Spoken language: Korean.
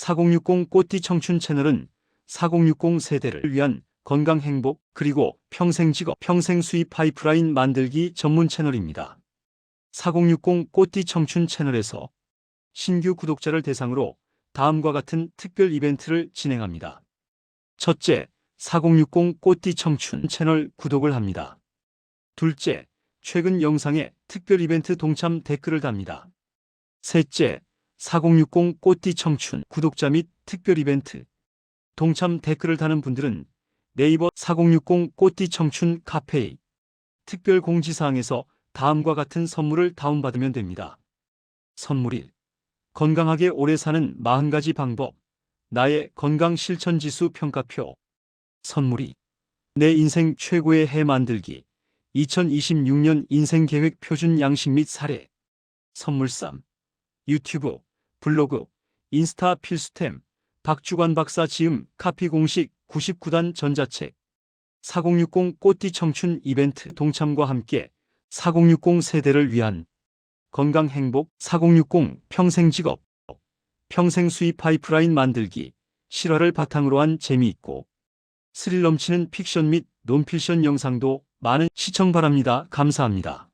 4060 꽃띠 청춘 채널은 4060 세대를 위한 건강 행복 그리고 평생 직업, 평생 수입 파이프라인 만들기 전문 채널입니다. 4060 꽃띠 청춘 채널에서 신규 구독자를 대상으로 다음과 같은 특별 이벤트를 진행합니다. 첫째, 4060 꽃띠 청춘 채널 구독을 합니다. 둘째, 최근 영상에 특별 이벤트 동참 댓글을 답니다. 셋째, 4060 꽃띠 청춘 구독자 및 특별 이벤트 동참 댓글을 다는 분들은 네이버 4060 꽃띠 청춘 카페의 특별 공지사항에서 다음과 같은 선물을 다운받으면 됩니다. 선물 1. 건강하게 오래 사는 40가지 방법 나의 건강 실천 지수 평가표 선물 2. 내 인생 최고의 해 만들기 2026년 인생계획 표준 양식 및 사례 선물 3. 유튜브, 블로그, 인스타 필수템, 박주관 박사 지음 카피 공식 99단 전자책 4060 꽃띠 청춘 이벤트 동참과 함께 4060 세대를 위한 건강 행복 4060 평생 직업 평생 수입 파이프라인 만들기 실화를 바탕으로 한 재미있고 스릴 넘치는 픽션 및 논필션 영상도 많은 시청 바랍니다. 감사합니다.